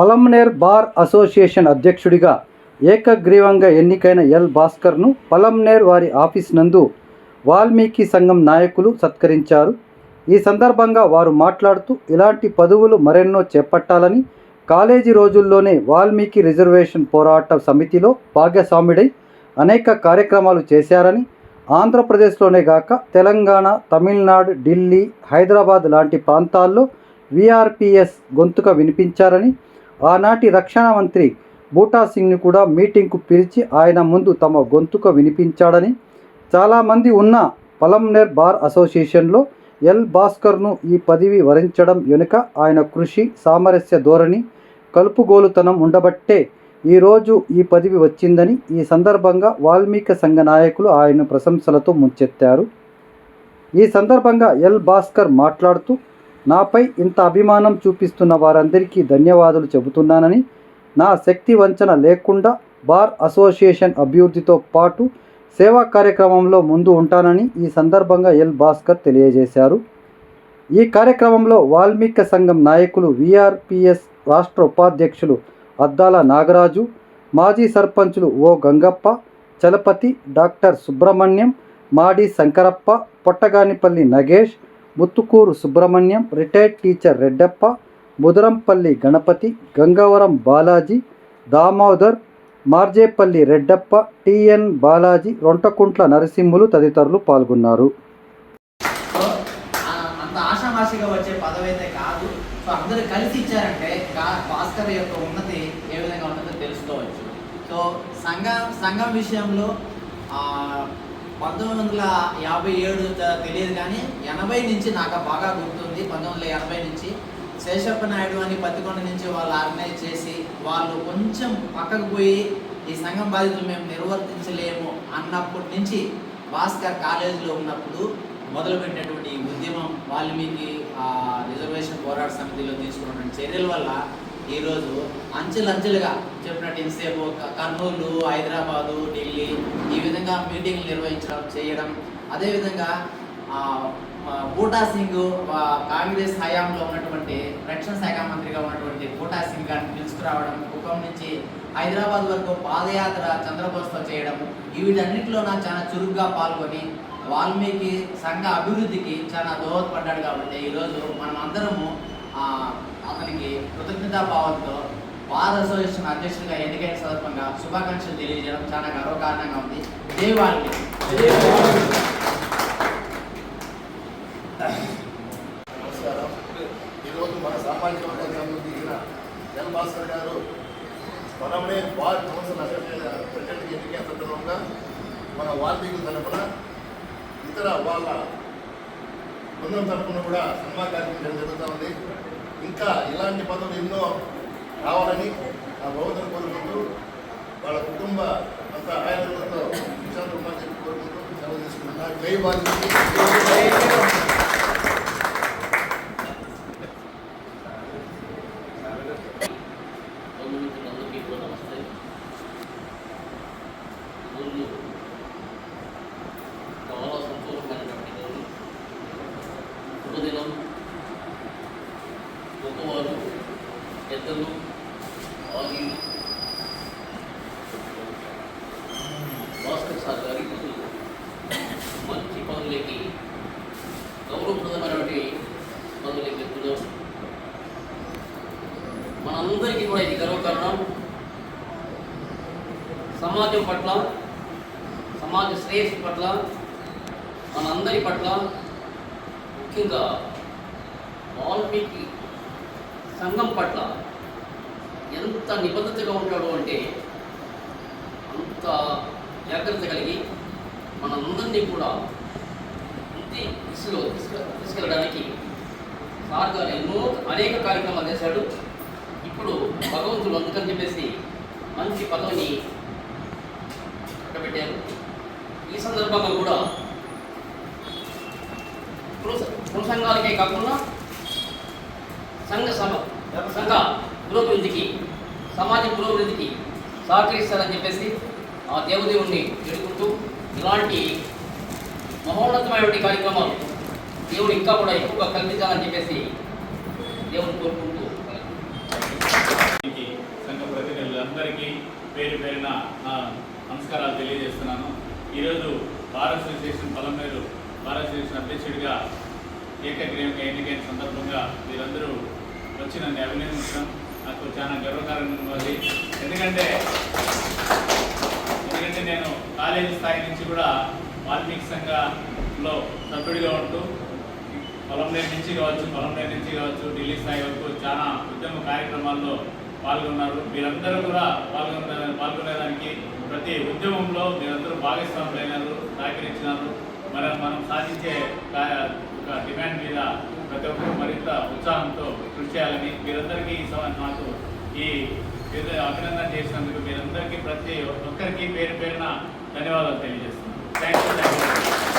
Palamaner bar association అధ్యక్షుడిగా ఏకగ్రీవంగా ఎన్నికైన ఎల్ భాస్కర్ను పలంనేర్ వారి ఆఫీస్ నందు వాల్మీకి సంఘం నాయకులు సత్కరించారు. ఈ సందర్భంగా వారు మాట్లాడుతూ ఇలాంటి పదవులు మరెన్నో చేపట్టాలని కాలేజీ రోజుల్లోనే వాల్మీకి రిజర్వేషన్ పోరాట సమితిలో భాగస్వాముడై అనేక కార్యక్రమాలు చేశారని ఆంధ్రప్రదేశ్లోనే గాక తెలంగాణ తమిళనాడు ఢిల్లీ హైదరాబాద్ లాంటి ప్రాంతాల్లో విఆర్పిఎస్ గొంతుక వినిపించారని ఆనాటి రక్షణ మంత్రి బూటా సింగ్ని కూడా మీటింగ్కు పిలిచి ఆయన ముందు తమ గొంతుక వినిపించాడని చాలామంది ఉన్న పలంనేర్ బార్ అసోసియేషన్లో ఎల్ భాస్కర్ను ఈ పదవి వరించడం వెనుక ఆయన కృషి సామరస్య ధోరణి కలుపుగోలుతనం ఉండబట్టే ఈరోజు ఈ పదవి వచ్చిందని ఈ సందర్భంగా వాల్మీకి సంఘ నాయకులు ఆయన ప్రశంసలతో ముంచెత్తారు. ఈ సందర్భంగా ఎల్ భాస్కర్ మాట్లాడుతూ నాపై ఇంత అభిమానం చూపిస్తున్న వారందరికీ ధన్యవాదాలు చెబుతున్నానని నా శక్తి వంచన లేకుండా బార్ అసోసియేషన్ అభివృద్ధితో పాటు సేవా కార్యక్రమంలో ముందు ఉంటానని ఈ సందర్భంగా ఎల్ భాస్కర్ తెలియజేశారు. ఈ కార్యక్రమంలో వాల్మీకి సంఘం నాయకులు విఆర్పిఎస్ రాష్ట్ర ఉపాధ్యక్షులు అద్దాల నాగరాజు మాజీ సర్పంచులు O Gangappa Chalapathi doctor Subrahmanyam Madi Shankarappa Pottaganipalli Nagesh Muthukuru Subrahmanyam retired teacher Reddappa Mudarampalli Ganapathi Gangavaram Balaji Damodar Marjepalli Reddappa T N Balaji Rontakuntla Narasimhulu తదితరులు పాల్గొన్నారు. ఆషామాషిగా వచ్చే పదవి అయితే కాదు. సో అందరూ కలిసి ఇచ్చారంటే భాస్కర్ యొక్క ఉన్నతి ఏ విధంగా ఉంటుందో తెలుసుకోవచ్చు. సో సంఘం సంఘం విషయంలో పంతొమ్మిది వందల యాభై ఏడు తెలియదు కానీ ఎనభై నుంచి నాకు బాగా గుర్తుంది. పంతొమ్మిది వందల ఎనభై నుంచి శేషప్ప నాయుడు అని పత్తికొండ నుంచి వాళ్ళు ఆర్గనైజ్ చేసి వాళ్ళు కొంచెం పక్కకు పోయి ఈ సంఘం బాధితులు మేము నిర్వర్తించలేము అన్నప్పటి నుంచి భాస్కర్ కాలేజీలో ఉన్నప్పుడు మొదలుపెట్టినటువంటి ఈ ఉద్యమం వాల్మీకి ఆ, రిజర్వేషన్ పోరాట సమితిలో తీసుకున్నటువంటి చర్యల వల్ల ఈరోజు అంచెలంచెలుగా ఎంతసేపు కర్నూలు హైదరాబాదు ఢిల్లీ ఈ విధంగా మీటింగ్లు నిర్వహించడం చేయడం. అదేవిధంగా బూటా సింగ్ కాంగ్రెస్ హయాంలో ఉన్నటువంటి రక్షణ శాఖ మంత్రిగా ఉన్నటువంటి బూటా సింగ్ గారిని పిలుచుకురావడం కుప్పం నుంచి హైదరాబాద్ వరకు పాదయాత్ర చంద్రబోస్తో చేయడం ఈ వీటన్నిటిలో నాకు చాలా చురుగ్గా పాల్గొని వాల్మీకి సంఘ అభివృద్ధికి చాలా దోహదపడ్డాడు కాబట్టి ఈరోజు మనం అందరము అతనికి కృతజ్ఞతాభావంతో బార్ అసోసియేషన్ అధ్యక్షుడిగా ఎన్నికైన సందర్భంగా శుభాకాంక్షలు తెలియజేయడం చాలా గర్వకారణంగా ఉంది. వాల్మీకి. నమస్కారం. ఈరోజు మన సామాజిక వర్గానికి సంబంధించిన ఎల్ భాస్కర్ గారు మనమే వార్డ్ కౌన్సిల్ అసోసియేషన్ ప్రెసిడెంట్కి ఎన్నికైన సందర్భంగా మన వాల్మీకుల తరఫున ఇతర వాళ్ళ బృందం తరఫున కూడా సన్మాన కార్యక్రమం చేయడం జరుగుతూ ఉంది. ఇంకా ఇలాంటి పదవులు ఎన్నో రావాలని ఆ భగవంతుని కోరుకుంటూ వాళ్ళ కుటుంబ అంతా ఆయనతో విశాంత ఉండాలని చెప్పి కోరుకుంటూ సెలవు జై నమస్తే గొప్పవారు పెద్దలు భాస్కర్ గారి మంచి పనులకి గౌరవప్రదమైనటువంటి పనులకి ఎత్తుదాం మనందరికీ కూడా ఇది గర్వకారణం. సమాజం పట్ల సమాజ శ్రేయస్సు పట్ల మనందరి పట్ల ముఖ్యంగా వాల్మీకి సంఘం పట్ల ఎంత నిబద్ధతగా ఉంటాడు అంటే అంత జాగ్రత్త కలిగి మనందరినీ కూడా వృత్తి దిశలో తీసుకె తీసుకెళ్ళడానికి సార్ గారు ఎన్నో అనేక కార్యక్రమాలు చేశాడు. ఇప్పుడు భగవంతుడు అందుకని చెప్పేసి మంచి పదవిని పెట్టారు ఈ సందర్భంగా కూడా కుల సంఘాలకే కాకుండా సంఘ సభ సంఘ పురోభివృద్ధికి సమాజ పురోభివృద్ధికి సహకరిస్తారని చెప్పేసి ఆ దేవదేవుణ్ణి ఎదుర్కొంటూ ఇలాంటి మహోన్నతమైనటువంటి కార్యక్రమాలు దేవుడు ఇంకా కూడా ఎక్కువగా కల్పించాలని చెప్పేసి దేవుని కోరుకుంటూ ఈ పేరు పేరున నా నమస్కారాలు తెలియజేస్తున్నాను. ఈరోజు bar association Palamaner bar association అధ్యక్షుడిగా ఏకగ్రీవంగా ఎన్నికైన సందర్భంగా మీరందరూ వచ్చి నన్ను అభినందించడం నాకు చాలా గర్వకారణంగా ఉంది. ఎందుకంటే నేను కాలేజీ స్థాయి నుంచి కూడా వాల్మీకి సంఘంలో సభ్యుడిగా ఉంటూ పొలంనేరు నుంచి కావచ్చు పొలంనేరు నుంచి కావచ్చు ఢిల్లీ స్థాయి వరకు చాలా ఉద్యమ కార్యక్రమాల్లో పాల్గొన్నారు. మీరందరూ కూడా పాల్గొన్న పాల్గొనేదానికి ప్రతి ఉద్యమంలో మీరందరూ భాగస్వాములైనారు సహకరించినారు. మనం మనం సాధించే ఒక డిమాండ్ మీద ప్రతి ఒక్కరు మరింత ఉత్సాహంతో కృషి చేయాలని మీరందరికీ ఈ సమయం నాకు ఈ మీరు అభినందన చేసినందుకు మీరందరికీ ప్రతి ఒక్కరికి పేరు పేరున ధన్యవాదాలు తెలియజేస్తున్నాను. Thank you